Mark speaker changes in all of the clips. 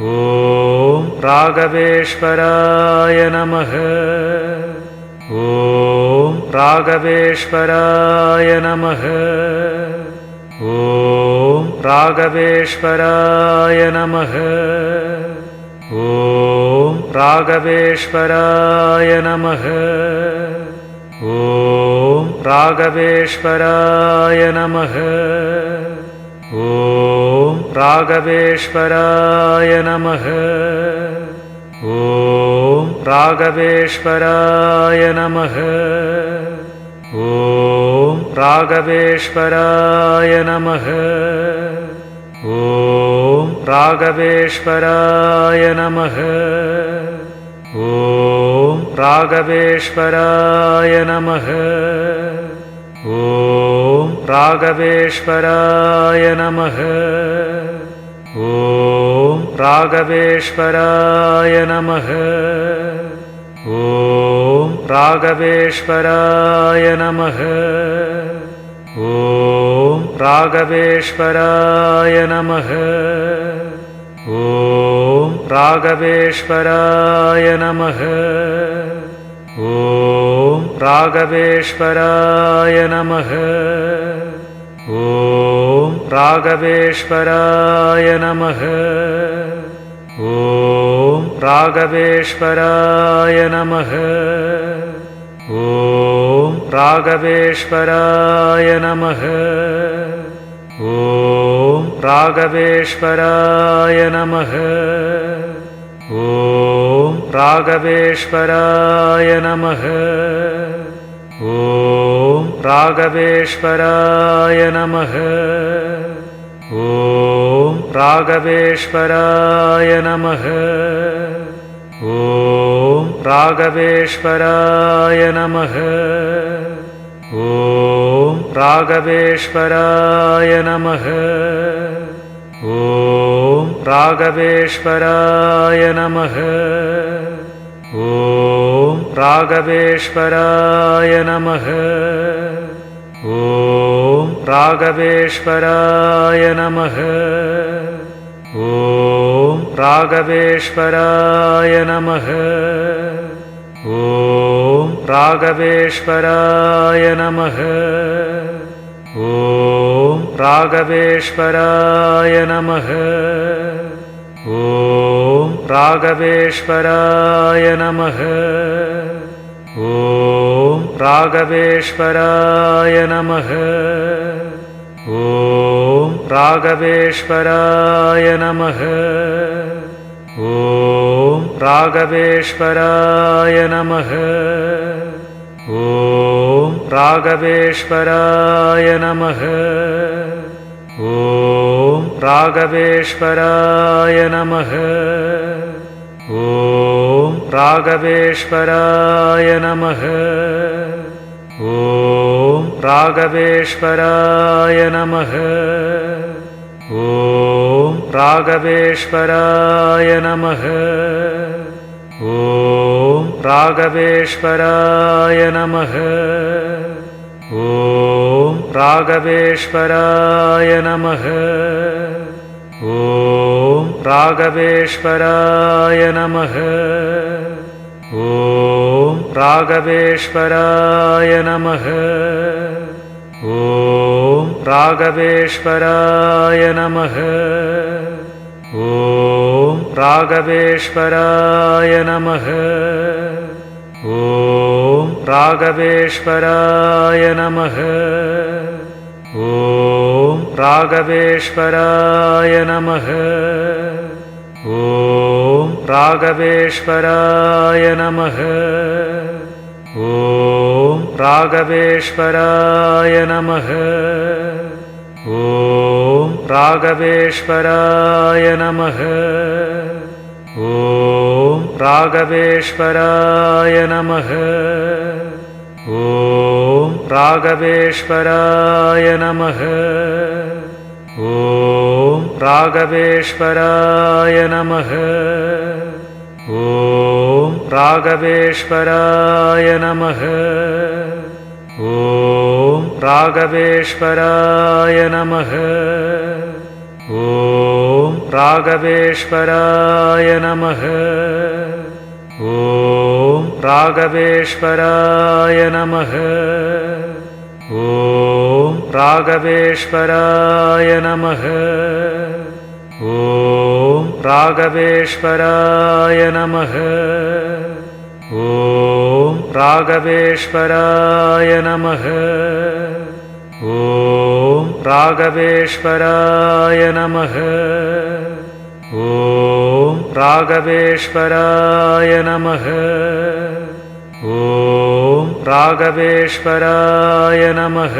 Speaker 1: ॐ राघवेश्वराय नमः। ॐ राघवेश्वराय नमः। ॐ राघवेश्वराय नमः। ॐ राघवेश्वराय नमः। ॐ राघवेश्वराय नमः ॐ राघवेश्वराय नमः। ॐ राघवेश्वराय नमः। ॐ राघवेश्वराय नमः। ॐ राघवेश्वराय नमः। ॐ राघवेश्वराय नमः। ॐ राघवेश्वराय नमः। ॐ राघवेश्वराय नमः। ॐ राघवेश्वराय नमः। ॐ राघवेश्वराय नमः। ॐ राघवेश्वराय नमः ॐ राघवेश्वराय नमः। ॐ राघवेश्वराय नमः। ॐ राघवेश्वराय नमः। ॐ राघवेश्वराय नमः। ॐ राघवेश्वराय नमः ॐ राघवेश्वराय नमः। ॐ राघवेश्वराय नमः। ॐ राघवेश्वराय नमः। ॐ राघवेश्वराय नमः। ॐ राघवेश्वराय नमः ॐ राघवेश्वराय नमः। ॐ राघवेश्वराय नमः। ॐ राघवेश्वराय नमः। ॐ राघवेश्वराय नमः। ॐ राघवेश्वराय नमः। ॐ राघवेश्वराय नमः। ॐ राघवेश्वराय नमः। ॐ राघवेश्वराय नमः। ॐ राघवेश्वराय नमः। ॐ राघवेश्वराय नमः ॐ राघवेश्वराय नमः। ॐ राघवेश्वराय नमः। ॐ राघवेश्वराय नमः। ॐ राघवेश्वराय नमः। ॐ राघवेश्वराय नमः ॐ राघवेश्वराय नमः। ॐ राघवेश्वराय नमः। ॐ राघवेश्वराय नमः। ॐ राघवेश्वराय नमः। ॐ राघवेश्वराय नमः राघवेश्वराय नमः। ॐ राघवेश्वराय नमः। ॐ राघवेश्वराय नमः। ॐ राघवेश्वराय नमः। ॐ राघवेश्वराय नमः। ॐ राघवेश्वराय नमः राघवेश्वराय नमः। ॐ राघवेश्वराय नमः। ॐ राघवेश्वराय नमः। ॐ राघवेश्वराय नमः। ॐ राघवेश्वराय नमः। ॐ राघवेश्वराय नमः ॐ राघवेश्वराय नमः। ॐ राघवेश्वराय नमः। ॐ राघवेश्वराय नमः। ॐ राघवेश्वराय नमः। ॐ राघवेश्वराय नमः ॐ राघवेश्वराय नमः। ॐ राघवेश्वराय नमः।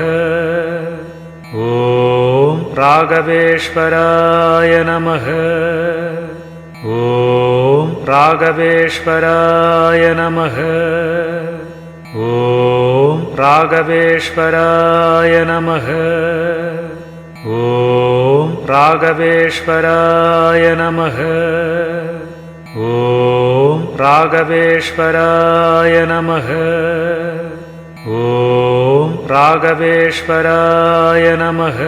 Speaker 1: ॐ राघवेश्वराय नमः। ॐ राघवेश्वराय नमः। ॐ राघवेश्वराय नमः ॐ राघवेश्वराय नमः। ॐ राघवेश्वराय नमः। ॐ राघवेश्वराय नमः।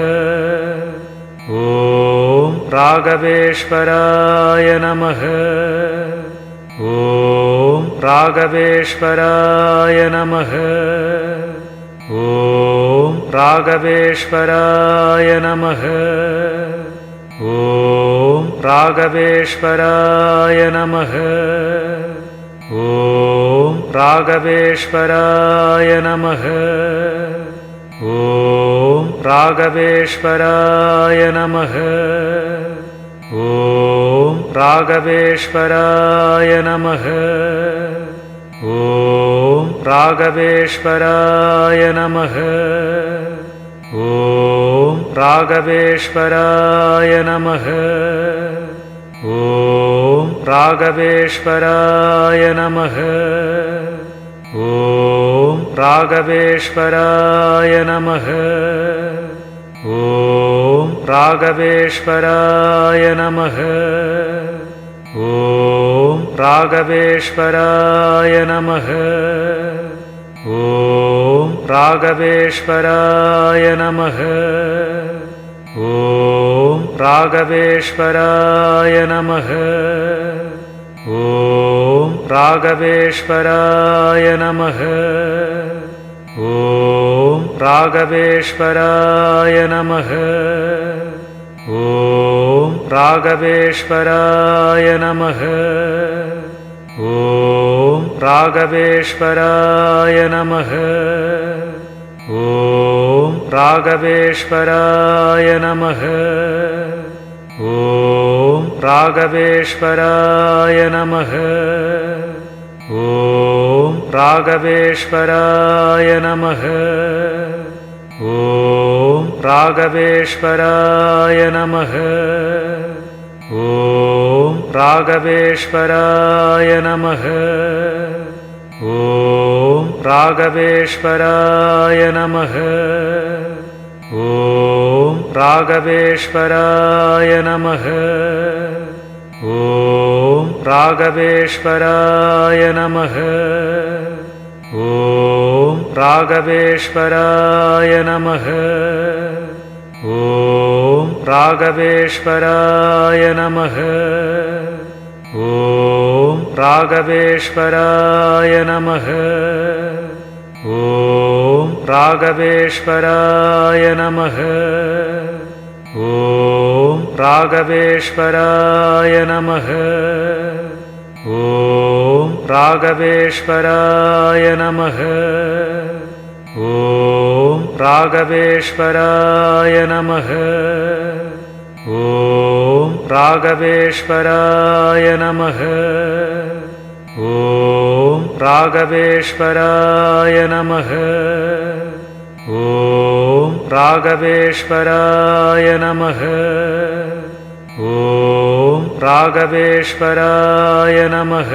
Speaker 1: ॐ राघवेश्वराय नमः। ॐ राघवेश्वराय नमः। ॐ राघवेश्वराय नमः। ॐ राघवेश्वराय नमः। ॐ राघवेश्वराय नमः। ॐ राघवेश्वराय नमः। ॐ राघवेश्वराय नमः। ॐ राघवेश्वराय नमः राघवेश्वराय नमः। ॐ राघवेश्वराय नमः। ॐ राघवेश्वराय नमः। ॐ राघवेश्वराय नमः। ॐ राघवेश्वराय नमः ॐ राघवेश्वराय नमः। ॐ राघवेश्वराय नमः। ॐ राघवेश्वराय नमः। ॐ राघवेश्वराय नमः। ॐ राघवेश्वराय नमः। ॐ राघवेश्वराय नमः। ॐ राघवेश्वराय नमः। ॐ राघवेश्वराय नमः। ॐ राघवेश्वराय नमः। ॐ राघवेश्वराय नमः ॐ राघवेश्वराय नमः। ॐ राघवेश्वराय नमः। ॐ राघवेश्वराय नमः। ॐ राघवेश्वराय नमः। ॐ राघवेश्वराय नमः राघवेश्वराय नमः। ॐ राघवेश्वराय नमः। ॐ राघवेश्वराय नमः। ॐ राघवेश्वराय नमः। ॐ राघवेश्वराय नमः ॐ राघवेश्वराय नमः। ॐ राघवेश्वराय नमः। ॐ राघवेश्वराय नमः। ॐ राघवेश्वराय नमः। ॐ राघवेश्वराय नमः